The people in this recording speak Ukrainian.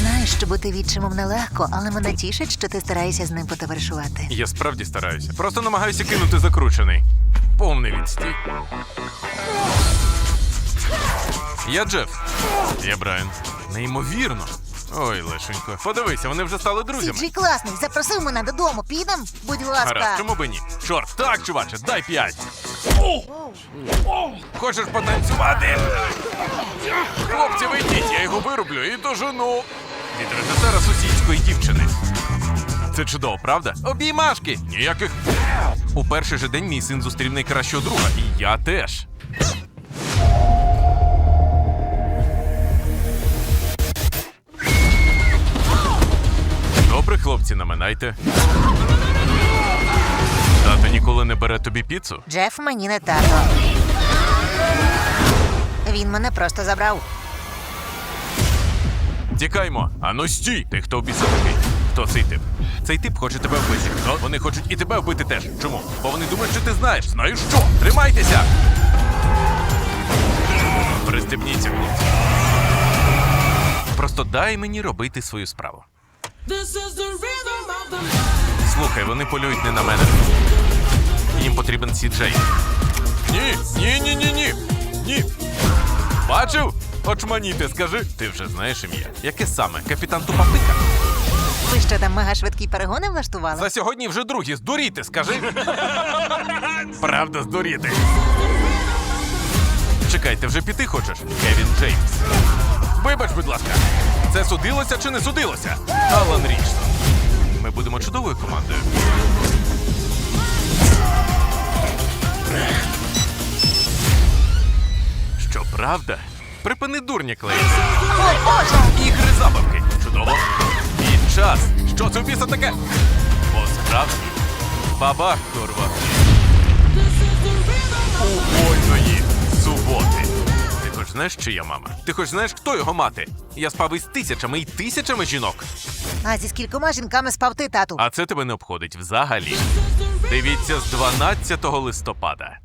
Знаю, що бути відчимом нелегко, але мене тішить, що ти стараєшся з ним потоваришувати. Я справді стараюся. Просто намагаюся кинути закручений. Повний відстій. Я Джеф. Я Брайан. Неймовірно. Ой, лишенько. Подивися, вони вже стали друзями. Сіджі класний, запросив мене додому. Підем? Будь ласка. Гаразд, чому би ні? Чорт, так, чуваче, дай п'ять. Хочеш потанцювати? Хлопці, ви йдіть, я його вироблю і дожену. Від режисера сусідської дівчини. Це чудово, правда? Обіймашки! Ніяких. У перший же день мій син зустрів найкращого друга, і я теж. Добре, хлопці, наминайте. Тато ніколи не бере тобі піцу? Джеф мені не тато. Він мене просто забрав. Тікаймо. Ану стій! Ти хто обіцяв такий? Хто цей тип? Цей тип хоче тебе вбити. Хто? Вони хочуть і тебе вбити теж. Чому? Бо вони думають, що ти знаєш. Знаю що. Тримайтеся! Пристебніться, хлопці. Просто дай мені робити свою справу. Слухай, вони полюють не на мене. Їм потрібен сіджей. Ні, ні, ні, ні, ні. Ні. Бачив? Очманіти, скажи. Ти вже знаєш ім'я. Яке саме? Капітан Тупапика? Ви що там мега швидкі перегони влаштували? За сьогодні вже другі. Здуріти, скажи. Правда, здуріти. Чекай, ти вже піти хочеш? Кевін Джеймс. Вибач, будь ласка, це судилося чи не судилося? Алан Річсон. Ми будемо чудовою командою. Що правда? Припини дурня клеїти. О, Боже! Ігри забавки. Чудово. І час. Що це в біса таке? По справді. Бабах, курва. Убойної суботи. Ти хоч знаєш, чия мама? Ти хоч знаєш, хто його мати? Я спав із тисячами і тисячами жінок. А зі скількома жінками спав ти, тату? А це тебе не обходить взагалі. Дивіться з 12 листопада.